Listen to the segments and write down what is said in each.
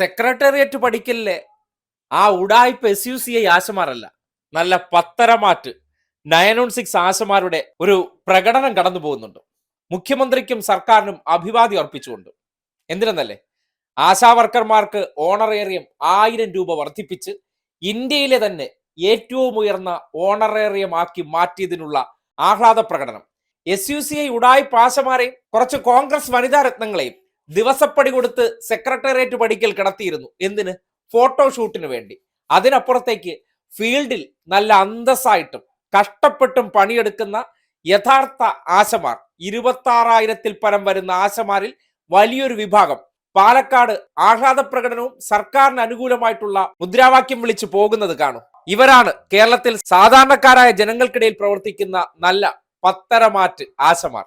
Secretariat പഠിക്കലിലെ ആ ഉടായ്പ എസ് യു സി ഐ ആശമാരല്ല. നല്ല പത്തരമാറ്റ് നയൻ ഓൺ സിക്സ് ആശമാരുടെ ഒരു പ്രകടനം കടന്നു പോകുന്നുണ്ട്. മുഖ്യമന്ത്രിക്കും സർക്കാരിനും അഭിവാദ്യം അർപ്പിച്ചുകൊണ്ട്. എന്തിനെന്നല്ലേ? ആശാവർക്കർമാർക്ക് ഓണറേറിയം ആയിരം രൂപ വർദ്ധിപ്പിച്ച് ഇന്ത്യയിലെ തന്നെ ഏറ്റവും ഉയർന്ന ഓണറേറിയം ആക്കി മാറ്റിയതിനുള്ള ആഹ്ലാദ പ്രകടനം. എസ് യു സി ഐ ആശമാരെയും കുറച്ച് കോൺഗ്രസ് വനിതാ രത്നങ്ങളെയും ദിവസപ്പടി കൊടുത്ത് സെക്രട്ടേറിയറ്റ് പഠിക്കൽ കിടത്തിയിരുന്നു. എന്തിന്? ഫോട്ടോഷൂട്ടിന് വേണ്ടി. അതിനപ്പുറത്തേക്ക് ഫീൽഡിൽ നല്ല അന്തസ്സായിട്ടും കഷ്ടപ്പെട്ടും പണിയെടുക്കുന്ന യഥാർത്ഥ ആശമാർ ഇരുപത്തി പരം വരുന്ന ആശമാരിൽ വലിയൊരു വിഭാഗം. പാലക്കാട് ആഹ്ലാദ പ്രകടനവും സർക്കാരിന് അനുകൂലമായിട്ടുള്ള മുദ്രാവാക്യം വിളിച്ചു പോകുന്നത് കാണും. ഇവരാണ് കേരളത്തിൽ സാധാരണക്കാരായ ജനങ്ങൾക്കിടയിൽ പ്രവർത്തിക്കുന്ന നല്ല പത്തരമാറ്റ് ആശമാർ.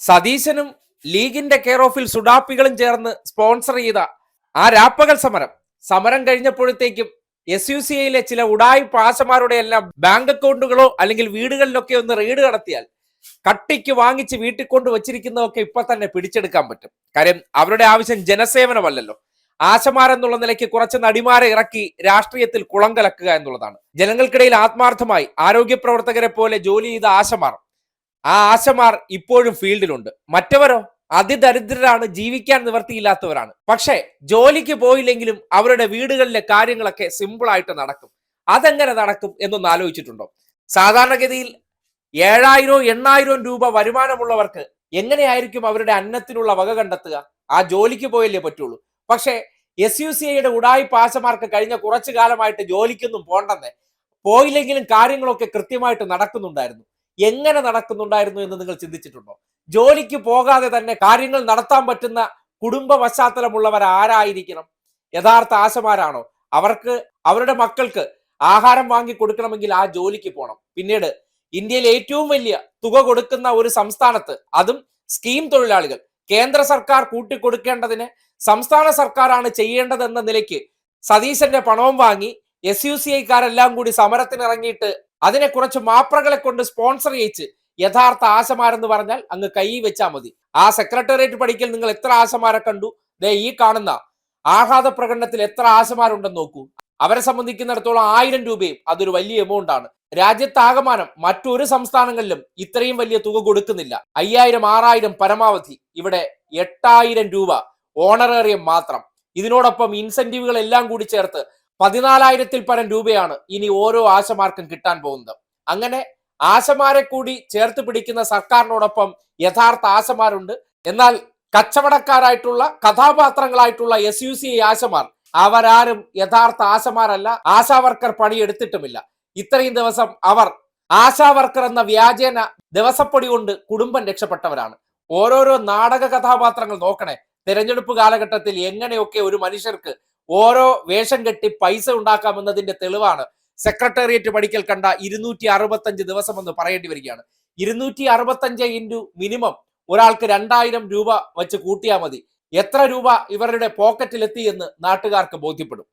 സതീശനും ലീഗിന്റെ കെയർ ഓഫിൽ സുഡാപ്പികളും ചേർന്ന് സ്പോൺസർ ചെയ്ത ആ രാപ്പകൽ സമരം. സമരം കഴിഞ്ഞപ്പോഴത്തേക്കും എസ് യു സി ഐയിലെ ചില ഉടായി പാശമാരുടെ എല്ലാം ബാങ്ക് അക്കൗണ്ടുകളോ അല്ലെങ്കിൽ വീടുകളിലൊക്കെ ഒന്ന് റെയ്ഡ് നടത്തിയാൽ കട്ടിക്ക് വാങ്ങിച്ച് വീട്ടിൽ കൊണ്ട് വച്ചിരിക്കുന്നതൊക്കെ ഇപ്പൊ തന്നെ പിടിച്ചെടുക്കാൻ പറ്റും. കാര്യം അവരുടെ ആവശ്യം ജനസേവനമല്ലല്ലോ. ആശമാരെന്നുള്ള നിലയ്ക്ക് കുറച്ച് നടിമാരെ ഇറക്കി രാഷ്ട്രീയത്തിൽ കുളം കലക്കുക എന്നുള്ളതാണ്. ജനങ്ങൾക്കിടയിൽ ആത്മാർത്ഥമായി ആരോഗ്യ പ്രവർത്തകരെ പോലെ ജോലി ചെയ്ത ആശമാർ. ആ ആശമാർ ഇപ്പോഴും ഫീൽഡിലുണ്ട്. മറ്റവരോ? അതിദരിദ്രരാണ് ജീവിക്കാൻ നിവർത്തിയില്ലാത്തവരാണ് പക്ഷേ ജോലിക്ക് പോയില്ലെങ്കിലും അവരുടെ വീടുകളിലെ കാര്യങ്ങളൊക്കെ സിമ്പിൾ ആയിട്ട് നടക്കും. അതെങ്ങനെ നടക്കും എന്നൊന്ന് ആലോചിച്ചിട്ടുണ്ടോ? സാധാരണഗതിയിൽ ഏഴായിരോ എണ്ണായിരം രൂപ വരുമാനമുള്ളവർക്ക് എങ്ങനെയായിരിക്കും അവരുടെ അന്നത്തിനുള്ള വക കണ്ടെത്തുക? ആ ജോലിക്ക് പോയല്ലേ പറ്റുള്ളൂ. പക്ഷേ എസ് യു സി ഐയുടെ ഉടായി പാശമാർക്ക് കഴിഞ്ഞ കുറച്ചു കാലമായിട്ട് ജോലിക്കൊന്നും പോണ്ടെന്ന് പോയില്ലെങ്കിലും കാര്യങ്ങളൊക്കെ കൃത്യമായിട്ട് നടക്കുന്നുണ്ടായിരുന്നു. എങ്ങനെ നടക്കുന്നുണ്ടായിരുന്നു എന്ന് നിങ്ങൾ ചിന്തിച്ചിട്ടുണ്ടോ? ജോലിക്ക് പോകാതെ തന്നെ കാര്യങ്ങൾ നടത്താൻ പറ്റുന്ന കുടുംബ പശ്ചാത്തലമുള്ളവർ ആരായിരിക്കണം? യഥാർത്ഥ ആശമാരാണോ? അവർക്ക് അവരുടെ മക്കൾക്ക് ആഹാരം വാങ്ങി കൊടുക്കണമെങ്കിൽ ആ ജോലിക്ക് പോകണം പിന്നീട് ഇന്ത്യയിൽ ഏറ്റവും വലിയ തുക കൊടുക്കുന്ന ഒരു സംസ്ഥാനത്ത് അതും സ്കീം തൊഴിലാളികൾ. കേന്ദ്ര സർക്കാർ കൂട്ടിക്കൊടുക്കേണ്ടതിന് സംസ്ഥാന സർക്കാരാണ് ചെയ്യേണ്ടതെന്ന നിലയ്ക്ക് സതീശന്റെ പണവും വാങ്ങി എസ് യു സി ഐക്കാരെല്ലാം കൂടി സമരത്തിനിറങ്ങിയിട്ട് അതിനെ കുറച്ച് മാപ്രകളെ കൊണ്ട് സ്പോൺസർ ചെയ്യിച്ച് യഥാർത്ഥ ആശമാരെന്ന് പറഞ്ഞാൽ അങ്ങ് കൈ വെച്ചാൽ മതി. ആ സെക്രട്ടേറിയറ്റ് പഠിക്കൽ നിങ്ങൾ എത്ര ആശമാരെ കണ്ടു? ദേ ഈ കാണുന്ന ആഹ്ലാദ പ്രകടനത്തിൽ എത്ര ആശമാരുണ്ടെന്ന് നോക്കൂ. അവരെ സംബന്ധിക്കുന്നിടത്തോളം ആയിരം രൂപയും അതൊരു വലിയ എമൗണ്ട് ആണ്. രാജ്യത്താകമാനം മറ്റൊരു സംസ്ഥാനങ്ങളിലും ഇത്രയും വലിയ തുക കൊടുക്കുന്നില്ല. അയ്യായിരം ആറായിരം പരമാവധി ഇവിടെ എട്ടായിരം രൂപ ഓണറേറിയം മാത്രം. ഇതിനോടൊപ്പം ഇൻസെന്റീവുകൾ എല്ലാം കൂടി ചേർത്ത് പതിനാലായിരത്തിൽ പരം രൂപയാണ് ഇനി ഓരോ ആശമാർക്കും കിട്ടാൻ പോകുന്നത്. അങ്ങനെ ആശമാരെ കൂടി ചേർത്ത് പിടിക്കുന്ന സർക്കാരിനോടൊപ്പം യഥാർത്ഥ ആശമാരുണ്ട്. എന്നാൽ കച്ചവടക്കാരായിട്ടുള്ള കഥാപാത്രങ്ങളായിട്ടുള്ള എസ് യു സി ആശമാർ അവരാരും യഥാർത്ഥ ആശമാരല്ല ആശാവർക്കർ പണിയെടുത്തിട്ടുമില്ല. ഇത്രയും ദിവസം അവർ ആശാവർക്കർ എന്ന വ്യാജേന ദിവസപ്പൊടി കൊണ്ട് കുടുംബം രക്ഷപ്പെട്ടവരാണ്. ഓരോരോ നാടക കഥാപാത്രങ്ങൾ നോക്കണേ തെരഞ്ഞെടുപ്പ് കാലഘട്ടത്തിൽ എങ്ങനെയൊക്കെ ഒരു മനുഷ്യർക്ക് ഓരോ വേഷം കെട്ടി പൈസ ഉണ്ടാക്കാമെന്നതിന്റെ തെളിവാണ് സെക്രട്ടേറിയറ്റ് പഠിക്കൽ കണ്ട ഇരുന്നൂറ്റി അറുപത്തഞ്ച് ദിവസം എന്ന് പറയേണ്ടി വരികയാണ്. ഇരുന്നൂറ്റി അറുപത്തഞ്ച് ഇന്റു മിനിമം ഒരാൾക്ക് രണ്ടായിരം രൂപ വെച്ച് കൂട്ടിയാൽ മതി. എത്ര രൂപ ഇവരുടെ പോക്കറ്റിലെത്തി എന്ന് നാട്ടുകാർക്ക് ബോധ്യപ്പെടും.